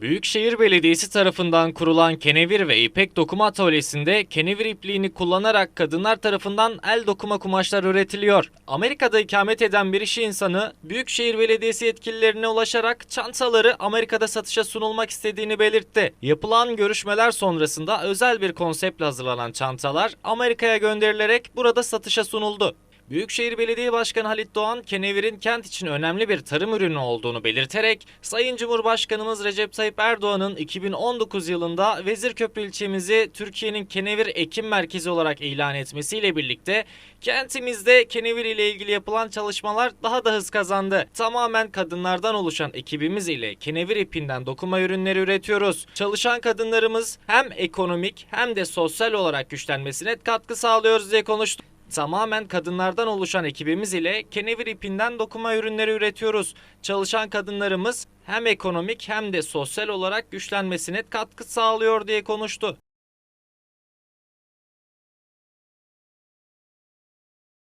Büyükşehir Belediyesi tarafından kurulan Kenevir ve İpek Dokuma Atölyesi'nde kenevir ipliğini kullanarak kadınlar tarafından el dokuma kumaşlar üretiliyor. Amerika'da ikamet eden bir iş insanı Büyükşehir Belediyesi yetkililerine ulaşarak çantaları Amerika'da satışa sunulmak istediğini belirtti. Yapılan görüşmeler sonrasında özel bir konseptle hazırlanan çantalar Amerika'ya gönderilerek burada satışa sunuldu. Büyükşehir Belediye Başkanı Halit Doğan, kenevirin kent için önemli bir tarım ürünü olduğunu belirterek, Sayın Cumhurbaşkanımız Recep Tayyip Erdoğan'ın 2019 yılında Vezirköprü ilçemizi Türkiye'nin kenevir ekim merkezi olarak ilan etmesiyle birlikte kentimizde kenevir ile ilgili yapılan çalışmalar daha da hız kazandı. Tamamen kadınlardan oluşan ekibimiz ile kenevir ipinden dokuma ürünleri üretiyoruz. Çalışan kadınlarımız hem ekonomik hem de sosyal olarak güçlenmesine katkı sağlıyoruz diye konuştu. Tamamen kadınlardan oluşan ekibimiz ile kenevir ipinden dokuma ürünleri üretiyoruz. Çalışan kadınlarımız hem ekonomik hem de sosyal olarak güçlenmesine katkı sağlıyor diye konuştu.